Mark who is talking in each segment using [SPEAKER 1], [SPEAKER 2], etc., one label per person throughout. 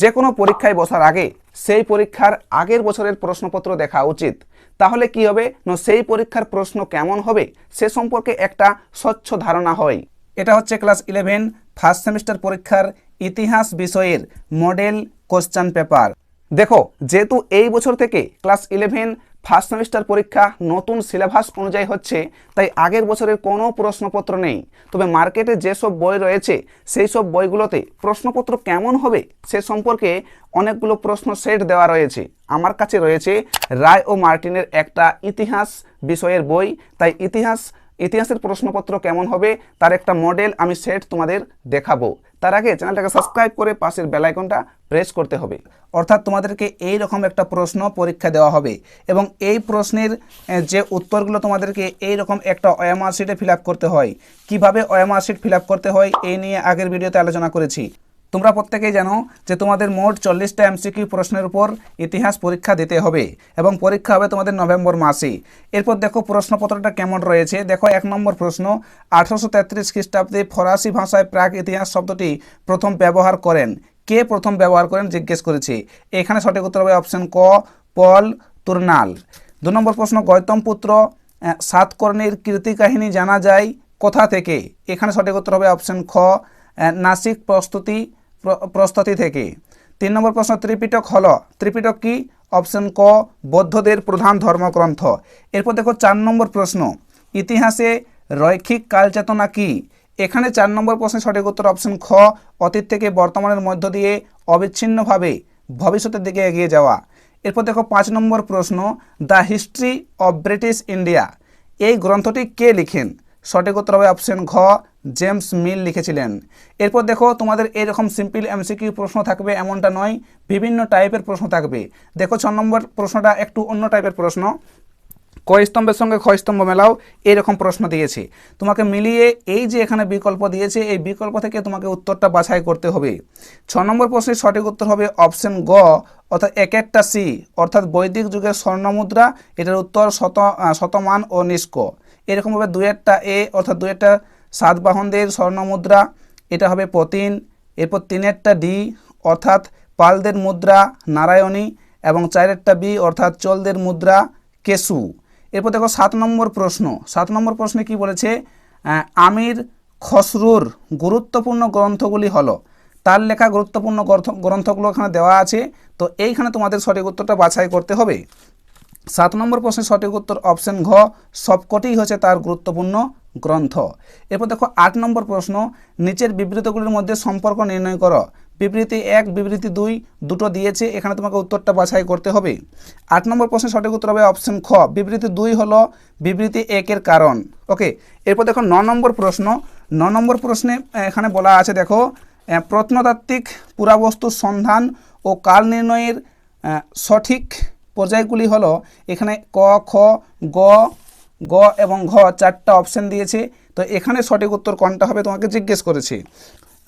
[SPEAKER 1] যে কোনো পরীক্ষায় বসার আগে সেই পরীক্ষার আগের বছরের প্রশ্নপত্র দেখা উচিত। তাহলে কি হবে? না, সেই পরীক্ষার প্রশ্ন কেমন হবে সে সম্পর্কে একটা স্বচ্ছ ধারণা হয়। এটা হচ্ছে ক্লাস ইলেভেন ফার্স্ট সেমিস্টার পরীক্ষার ইতিহাস বিষয়ের মডেল কোশ্চান পেপার দেখো, যেহেতু এই বছর থেকে ক্লাস ইলেভেন ফার্স্ট সেমিস্টার পরীক্ষা নতুন সিলেবাস অনুযায়ী হচ্ছে, তাই আগের বছরের কোনো প্রশ্নপত্র নেই। তবে মার্কেটে যেসব বই রয়েছে সেই সব বইগুলোতে প্রশ্নপত্র কেমন হবে সে সম্পর্কে অনেকগুলো প্রশ্ন সেট দেওয়া রয়েছে। আমার কাছে রয়েছে রায় ও মার্টিনের একটা ইতিহাস বিষয়ের বই, তাই ইতিহাস ইতিহাসের প্রশ্নপত্র কেমন হবে, তার একটা মডেল আমি সেট তোমাদের দেখাবো। তার আগে চ্যানেলটাকে সাবস্ক্রাইব করে পাশের বেল আইকনটা প্রেস করতে হবে। অর্থাৎ তোমাদেরকে এই রকম একটা প্রশ্ন পরীক্ষা দেওয়া হবে এবং এই প্রশ্নের যে উত্তরগুলো তোমাদেরকে এই রকম একটা ওএমআর শিটে ফিল করতে হয়, কীভাবে ওএমআর শিট ফিল করতে হয়, এই নিয়ে আগের ভিডিওতে আলোচনা করেছি। তোমরা প্রত্যেকেই জানো যে তোমাদের মোট চল্লিশটা এমসিকিউ প্রশ্নের উপর ইতিহাস পরীক্ষা দিতে হবে এবং পরীক্ষা হবে তোমাদের নভেম্বর মাসে। এরপর দেখো প্রশ্নপত্রটা কেমন রয়েছে। দেখো এক নম্বর প্রশ্ন, আঠারোশো তেত্রিশ খ্রিস্টাব্দে ফরাসি ভাষায় প্রাক ইতিহাস শব্দটি প্রথম ব্যবহার করেন। কে প্রথম ব্যবহার করেন জিজ্ঞেস করেছে। এখানে সঠিক উত্তর হবে অপশন ক, পল তুর্নাল। দু নম্বর প্রশ্ন, গৌতম পুত্র সাতকর্ণীর কীর্তি কাহিনী জানা যায় কোথা থেকে? এখানে সঠিক উত্তর হবে অপশন খ নাসিক প্রস্তুতি প্র- প্রস্তুতি থেকে। তিন নম্বর প্রশ্ন, ত্রিপিটক হল, ত্রিপিটক কি? অপশন ক, বৌদ্ধদের প্রধান ধর্মগ্রন্থ। এরপর দেখো চার নম্বর প্রশ্ন, ইতিহাসে রৈখিক কালচেতনা কি? এখানে চার নম্বর প্রশ্নের সঠিক উত্তর অপশন খ, অতীত থেকে বর্তমানের মধ্য দিয়ে অবিচ্ছিন্নভাবে ভবিষ্যতের দিকে এগিয়ে যাওয়া। এরপর দেখো পাঁচ নম্বর প্রশ্ন, the history of British India. এই গ্রন্থটি কে লিখেন? সঠিক উত্তর হবে অপশন ঘ, জেমস মিল লিখেছিলেন। এরপর দেখো, তোমাদের এরকম সিম্পল এমসিকিউ প্রশ্ন থাকবে, এমনটা নয়, বিভিন্ন টাইপের প্রশ্ন থাকবে। দেখো, ছ নম্বর প্রশ্নটা একটু অন্য টাইপের প্রশ্ন। ক স্তম্ভের সঙ্গে খ স্তম্ভ মেলাও এরকম প্রশ্ন দিয়েছে। তোমাকে মিলিয়ে এই যে এখানে বিকল্প দিয়েছে, এই বিকল্প থেকে তোমাকে উত্তরটা বাছাই করতে হবে। ছ নম্বর প্রশ্নের সঠিক উত্তর হবে অপশন গ, অর্থাৎ এক একটা সি, অর্থাৎ বৈদিক যুগের স্বর্ণমুদ্রা, এটার উত্তর শত শতমান ও নিষ্ক। এরকমভাবে দুই একটা এ অর্থাৎ দুই একটা সাতবাহনদের স্বর্ণমুদ্রা, এটা হবে পতিন, এরপর তিনেরটা ডি অর্থাৎ পালদের মুদ্রা নারায়ণী এবং চারেরটা বি অর্থাৎ চোলদের মুদ্রা কেসু এরপর দেখো সাত নম্বর প্রশ্ন, সাত নম্বর প্রশ্নে কি বলেছে? আমির খসরুর গুরুত্বপূর্ণ গ্রন্থগুলি হলো, তার লেখা গুরুত্বপূর্ণ গ্রন্থগুলো এখানে দেওয়া আছে, তো এইখানে তোমাদের সঠিক উত্তরটা বাছাই করতে হবে। সাত নম্বর প্রশ্নের সঠিক উত্তর অপশন ঘ। সবকটিই হচ্ছে তার গুরুত্বপূর্ণ গ্রন্থ। এরপর দেখো আট নম্বর প্রশ্ন, নিচের বিবৃতিগুলির মধ্যে সম্পর্ক নির্ণয় করো। বিবৃতি এক, বিবৃতি দুই, দুটো দিয়েছে, এখানে তোমাকে উত্তরটা বাছাই করতে হবে। আট নম্বর প্রশ্নের সঠিক উত্তর হবে অপশন খ। বিবৃতি দুই হলো বিবৃতি একের কারণ। ওকে এরপর দেখো ন নম্বর প্রশ্ন। ন নম্বর প্রশ্নে এখানে বলা আছে দেখো প্রত্নতাত্ত্বিক পুরাবস্তুর সন্ধান ও কাল নির্ণয়ের সঠিক পর্যায়গুলি হলো, এখানে ক, খ, গ গ এবং ঘ চারটা অপশান দিয়েছে। তো এখানে সঠিক উত্তর কোনটা হবে তোমাকে জিজ্ঞেস করেছে।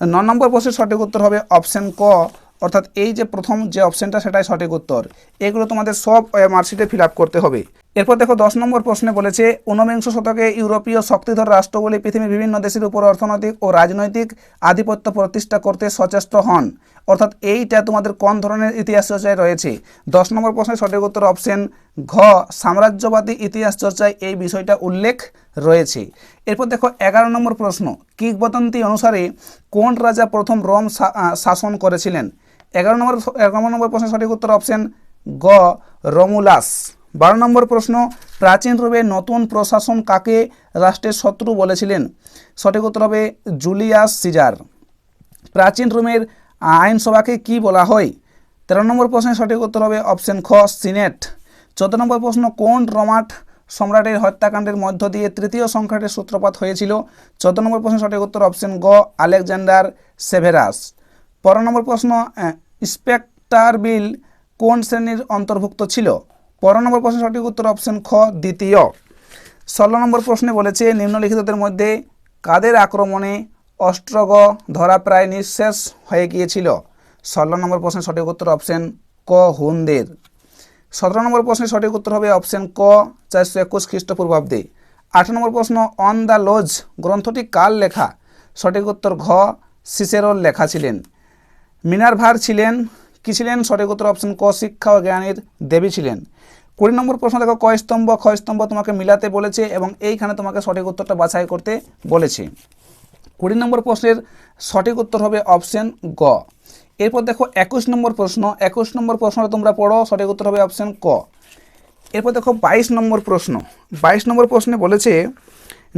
[SPEAKER 1] ন নম্বর প্রশ্নের সঠিক উত্তর হবে অপশান ক। অর্থাৎ এই যে প্রথম যে অপশানটা সেটাই সঠিক উত্তর। এগুলো তোমাদের সব মার্কশিটে ফিল করতে হবে। এরপর দেখো দশ নম্বর প্রশ্নে বলেছে ঊনবিংশ শতকে ইউরোপীয় শক্তিধর রাষ্ট্রগুলি পৃথিবীর বিভিন্ন দেশের উপর অর্থনৈতিক ও রাজনৈতিক আধিপত্য প্রতিষ্ঠা করতে সচেষ্ট হন। অর্থাৎ এইটা তোমাদের কোন ধরনের ইতিহাস চর্চায় রয়েছে? দশ নম্বর প্রশ্নের সঠিক উত্তর অপশন ঘ, সাম্রাজ্যবাদী ইতিহাস চর্চায় এই বিষয়টা উল্লেখ রয়েছে। এরপর দেখো এগারো নম্বর প্রশ্ন, কিংবদন্তি অনুসারে কোন রাজা প্রথম রোম শাসন করেছিলেন? এগারো নম্বর এগারো নম্বর প্রশ্নের সঠিক উত্তর অপশন গ রমুলাস। বারো নম্বর প্রশ্ন, প্রাচীন রূপে নতুন প্রশাসন কাকে রাষ্ট্রের শত্রু বলেছিলেন? সঠিক উত্তর হবে জুলিয়াস সিজার। প্রাচীন রোমের আইনসভাকে কি বলা হয়? তেরো নম্বর প্রশ্নের সঠিক উত্তর হবে অপশন খ, সিনেট। চোদ্দ নম্বর প্রশ্ন, কোন রোমাট সম্রাটের হত্যাকাণ্ডের মধ্য দিয়ে তৃতীয় সংখ্যাটির সূত্রপাত হয়েছিল? চোদ্দ নম্বর প্রশ্নের সঠিক উত্তর অপশন গ, আলেকজান্ডার সেভেরাস। পনেরো নম্বর প্রশ্ন স্পেক্টার বিল কোন শ্রেণির অন্তর্ভুক্ত ছিল? পনেরো নম্বর প্রশ্নের সঠিক উত্তর অপশন খ, দ্বিতীয়। ষোলো নম্বর প্রশ্নে বলেছে, নিম্নলিখিতদের মধ্যে কাদের আক্রমণে অস্ট্রগ ধরা প্রায় নিঃশেষ হয়ে গিয়েছিল? ষোলো নম্বর প্রশ্নের সঠিক উত্তর অপশন ক, হুনদের। সতেরো নম্বর প্রশ্নের সঠিক উত্তর হবে অপশন ক, চারশো একুশ খ্রিস্টপূর্বাব্দে। আঠারো নম্বর প্রশ্ন, অন দ্য লজ গ্রন্থটি কার লেখা? সঠিক উত্তর ঘ, সিসেরোর লেখা ছিলেন। মিনারভার ছিলেন কি ছিলেন? সঠিক উত্তর অপশন ক, শিক্ষা ও জ্ঞানের দেবী ছিলেন। কুড়ি নম্বর প্রশ্ন দেখো কয় স্তম্ভ ক্ষয় স্তম্ভ তোমাকে মিলাতে বলেছে এবং এইখানে তোমাকে সঠিক উত্তরটা বাছাই করতে বলেছে। কুড়ি নম্বর প্রশ্নের সঠিক উত্তর হবে অপশন গ। এরপর দেখো, একুশ নম্বর প্রশ্ন, একুশ নম্বর প্রশ্নটা তোমরা পড়ো, সঠিক উত্তর হবে অপশন ক। এরপর দেখো, বাইশ নম্বর প্রশ্ন। বাইশ নম্বর প্রশ্নে বলেছে,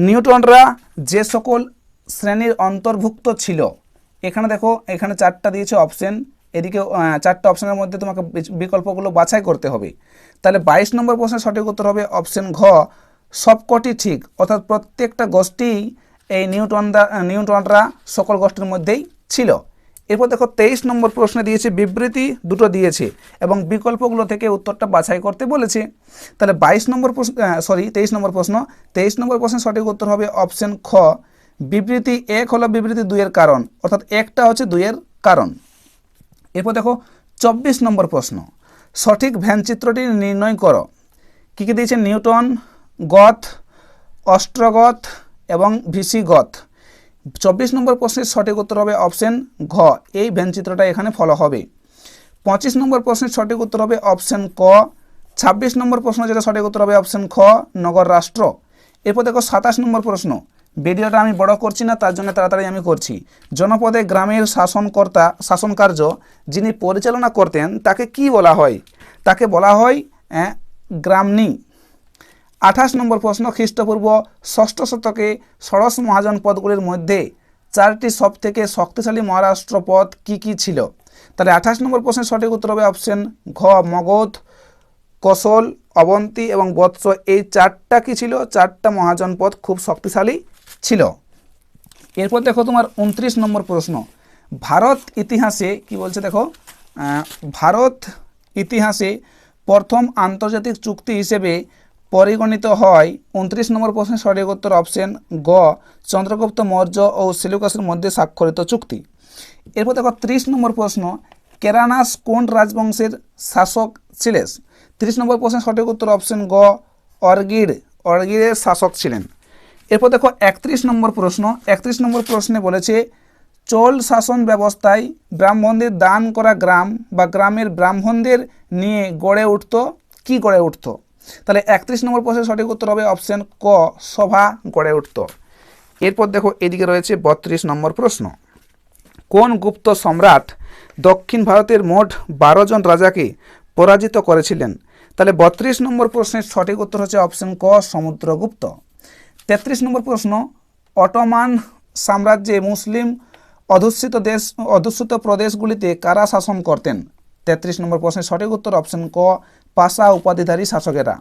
[SPEAKER 1] নিউটনরা যে সকল শ্রেণির অন্তর্ভুক্ত ছিল, এখানে দেখো, এখানে চারটা দিয়েছে অপশন এদিকে চারটে অপশনের মধ্যে তোমাকে বিকল্পগুলো বাছাই করতে হবে। তাহলে বাইশ নম্বর প্রশ্নের সঠিক উত্তর হবে অপশন ঘ, সবকটি ঠিক। অর্থাৎ প্রত্যেকটা গোষ্ঠী এই নিউটনরা নিউটনরা সকল গোষ্ঠীর মধ্যেই ছিল। এরপর দেখো, তেইশ নম্বর প্রশ্নে দিয়েছে, বিবৃতি দুটো দিয়েছে এবং বিকল্পগুলো থেকে উত্তরটা বাছাই করতে বলেছে। তাহলে বাইশ নম্বর প্রশ্ন সরি তেইশ নম্বর প্রশ্ন। তেইশ নম্বর প্রশ্নের সঠিক উত্তর হবে অপশন খ। বিবৃতি এক হলো বিবৃতি দুইয়ের কারণ। অর্থাৎ একটা হচ্ছে দুইয়ের কারণ। এরপর দেখো, চব্বিশ নম্বর প্রশ্ন। সঠিক ভ্যানচিত্রটি নির্ণয় করো। কী কী দিয়েছে? নিউটন, গথ, অস্ট্রগথ এবং ভিসিগথ। চব্বিশ নম্বর প্রশ্নের সঠিক উত্তর হবে অপশন ঘ। এই ভ্যানচিত্রটা এখানে ফলো হবে। পঁচিশ নম্বর প্রশ্নের সঠিক উত্তর হবে অপশন ক। ছাব্বিশ নম্বর প্রশ্ন যেটা সঠিক উত্তর হবে অপশন খ, নগর রাষ্ট্র। এরপর দেখো, সাতাশ নম্বর প্রশ্ন। ভিডিওটা আমি বড় করছি না, তার জন্য তাড়াতাড়ি আমি করছি। জনপদে গ্রামের শাসনকর্তা শাসন কার্য যিনি পরিচালনা করতেন, তাকে কি বলা হয়? তাকে বলা হয় গ্রামনি। আঠাশ নম্বর প্রশ্ন, খ্রিস্টপূর্ব ষষ্ঠ শতকে ষোড়শ মহাজন পদগুলির মধ্যে চারটি সবথেকে শক্তিশালী মহারাষ্ট্র পদ কী কী ছিল? তাহলে আঠাশ নম্বর প্রশ্নের সঠিক উত্তর হবে অপশন ঘ, মগধ কৌশল অবন্তী এবং বৎস। এই চারটা কি ছিল? চারটা মহাজনপদ খুব শক্তিশালী। ছিল। এরপর দেখো তোমার উনত্রিশ নম্বর প্রশ্ন। ভারত ইতিহাসে কি বলছে দেখো? ভারত ইতিহাসে প্রথম আন্তর্জাতিক চুক্তি হিসেবে পরিগণিত হয়। উনত্রিশ নম্বর প্রশ্নের সঠিক উত্তর অপশন গ, চন্দ্রগুপ্ত মৌর্য ও সেলুকাসের মধ্যে স্বাক্ষরিত চুক্তি। এরপর দেখো ত্রিশ নম্বর প্রশ্ন, কেরানাস কোন রাজবংশের শাসক ছিলেন? ত্রিশ নম্বর প্রশ্নের সঠিক উত্তর অপশন গ অর্গিড অর্গিডের শাসক ছিলেন। এরপর দেখো একত্রিশ নম্বর প্রশ্ন। একত্রিশ নম্বর প্রশ্নে বলেছে, চোল শাসন ব্যবস্থায় ব্রাহ্মণদের দান করা গ্রাম বা গ্রামের ব্রাহ্মণদের নিয়ে গড়ে উঠত, কি গড়ে উঠত? তাহলে একত্রিশ নম্বর প্রশ্নের সঠিক উত্তর হবে অপশন ক, সভা গড়ে উঠত। এরপর দেখো এদিকে রয়েছে বত্রিশ নম্বর প্রশ্ন। কোন গুপ্ত সম্রাট দক্ষিণ ভারতের মোট বারো জন রাজাকে পরাজিত করেছিলেন? তাহলে বত্রিশ নম্বর প্রশ্নের সঠিক উত্তর হচ্ছে অপশন ক, সমুদ্রগুপ্ত। তেত্রিশ নম্বর প্রশ্ন, অটোমান সাম্রাজ্যে মুসলিম অধ্যুষিত দেশ, অধ্যুষিত প্রদেশগুলিতে কারা শাসন করতেন? তেত্রিশ নম্বর প্রশ্নের সঠিক উত্তর অপশন ক, পাশা উপাধিধারী শাসকেরা।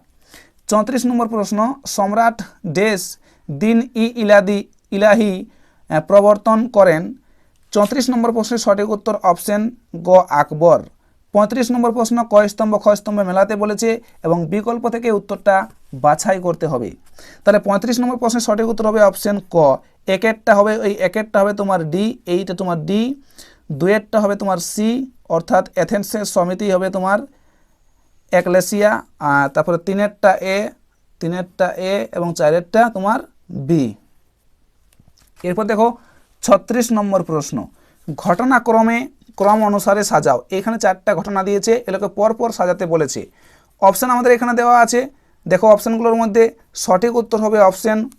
[SPEAKER 1] চৌত্রিশ নম্বর প্রশ্ন, সম্রাট দেশ দিন ই ইলাদি, ইলাহি প্রবর্তন করেন। চৌত্রিশ নম্বর প্রশ্নের সঠিক উত্তর অপশন গ, আকবর। পঁয়ত্রিশ নম্বর প্রশ্ন কয় স্তম্ভ ক্ষয় স্তম্ভ মেলাতে বলেছে এবং বিকল্প থেকে উত্তরটা বাছাই করতে হবে। তাহলে পঁয়ত্রিশ নম্বর প্রশ্নের সঠিক উত্তর হবে অপশন ক। একেরটা হবে ওই একেরটা হবে তোমার ডি, এইটা তোমার ডি দুয়েরটা হবে তোমার সি, অর্থাৎ এথেন্সের সমিতি হবে তোমার একলেসিয়া আর তারপরে তিনেরটা এ তিনেরটা এ এবং চারেরটা তোমার বি। এরপর দেখো, ছত্রিশ নম্বর প্রশ্ন। ঘটনাক্রমে ক্রম অনুসারে সাজাও। এখানে চারটা ঘটনা দিয়েছে, এগুলোকে পরপর সাজাতে বলেছে। অপশান আমাদের এখানে দেওয়া আছে। দেখো অপশানগুলোর মধ্যে সঠিক উত্তর হবে অপশান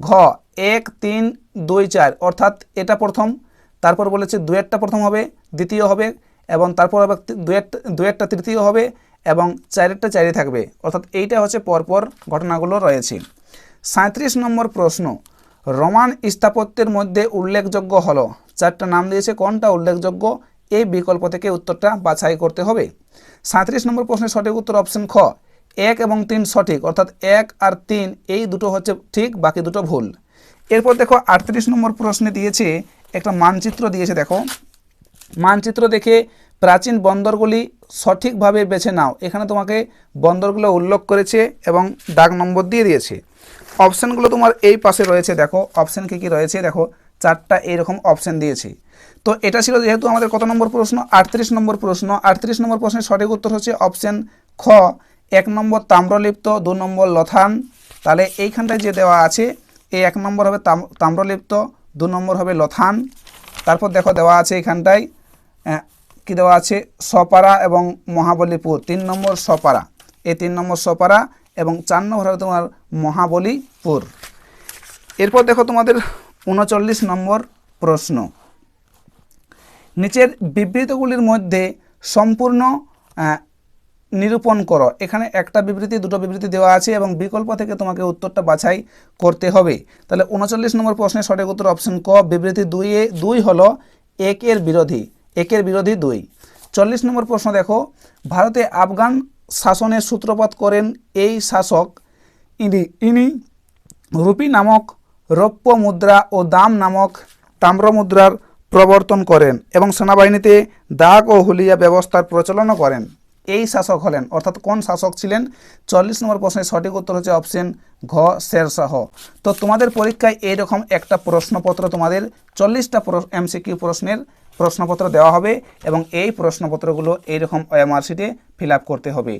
[SPEAKER 1] ঘ, এক, তিন, দুই, চার। অর্থাৎ এটা প্রথম, তারপর বলেছে দুয়েরটা প্রথম হবে, দ্বিতীয় হবে, এবং তারপর তি- দুয়েরটা দুয়েরটা তৃতীয় হবে, এবং চারেরটা চারে থাকবে। অর্থাৎ এইটা হচ্ছে পরপর ঘটনাগুলো রয়েছে। সাঁত্রিশ নম্বর প্রশ্ন, রোমান স্থাপত্যের মধ্যে উল্লেখযোগ্য হলো। চারটা নাম দিয়েছে, কোনটা উল্লেখযোগ্য? এই বিকল্প থেকে উত্তরটা বাছাই করতে হবে। সাঁত্রিশ নম্বর প্রশ্নের সঠিক উত্তর অপশন খ। এক এবং তিন সঠিক, অর্থাৎ এক আর তিন, এই দুটো হচ্ছে ঠিক, বাকি দুটো ভুল। এরপর দেখো আটত্রিশ নম্বর প্রশ্নে দিয়েছে, একটা মানচিত্র দিয়েছে, দেখো। মানচিত্র দেখে প্রাচীন বন্দরগুলি সঠিকভাবে বেছে নাও। এখানে তোমাকে বন্দরগুলো উল্লেখ করেছে এবং ডাক নম্বর দিয়ে দিয়েছে। অপশানগুলো তোমার এই পাশে রয়েছে, দেখো। অপশান কী কী রয়েছে, দেখো। চারটা এইরকম অপশান দিয়েছে। তো এটা ছিল যেহেতু আমাদের কত নম্বর প্রশ্ন? আটত্রিশ নম্বর প্রশ্ন। আটত্রিশ নম্বর প্রশ্নের সঠিক উত্তর হচ্ছে অপশান খ। এক নম্বর তাম্রলিপ্ত, দু নম্বর লথান। তাহলে এইখানটায় যে দেওয়া আছে, এই এক নম্বর হবে তাম্রলিপ্ত, দু নম্বর হবে লথান। তারপর দেখো দেওয়া আছে এখানটায় কি দেওয়া আছে? সপারা এবং মহাবলীপুর। তিন নম্বর সপারা এই তিন নম্বর সপারা এবং চার নম্বর হবে তোমার মহাবলীপুর। এরপর দেখো তোমাদের উনচল্লিশ নম্বর প্রশ্ন। নিচের বিবৃতিগুলির মধ্যে সম্পূর্ণ নিরূপণ করো। এখানে একটা বিবৃতি, দুটো বিবৃতি দেওয়া আছে এবং বিকল্প থেকে তোমাকে উত্তরটা বাছাই করতে হবে। তাহলে উনচল্লিশ নম্বর প্রশ্নের সঠিক উত্তর অপশন ক। বিবৃতি দুইয়ে দুই হলো একের বিরোধী। একের বিরোধী দুই। চল্লিশ নম্বর প্রশ্ন দেখো। ভারতে আফগান শাসনের সূত্রপাত করেন এই শাসক ইনি ইনি রুপি নামক রৌপ্য মুদ্রা ও দাম নামক তাম্র মুদ্রার প্রবর্তন করেন এবং সেনাবাহিনীতে দাগ ও হুলিয়া ব্যবস্থার প্রচলনও করেন। এই শাসক হলেন, অর্থাৎ কোন শাসক ছিলেন? চল্লিশ নম্বর প্রশ্নের সঠিক উত্তর হচ্ছে অপশন ঘ, শেরশাহ। তো তোমাদের পরীক্ষায় এইরকম একটা প্রশ্নপত্র তোমাদের, চল্লিশটা এমসিকিউ প্রশ্নের প্রশ্নপত্র দেওয়া হবে এবং এই প্রশ্নপত্রগুলো এইরকম ওএমআর শিটে ফিল করতে হবে।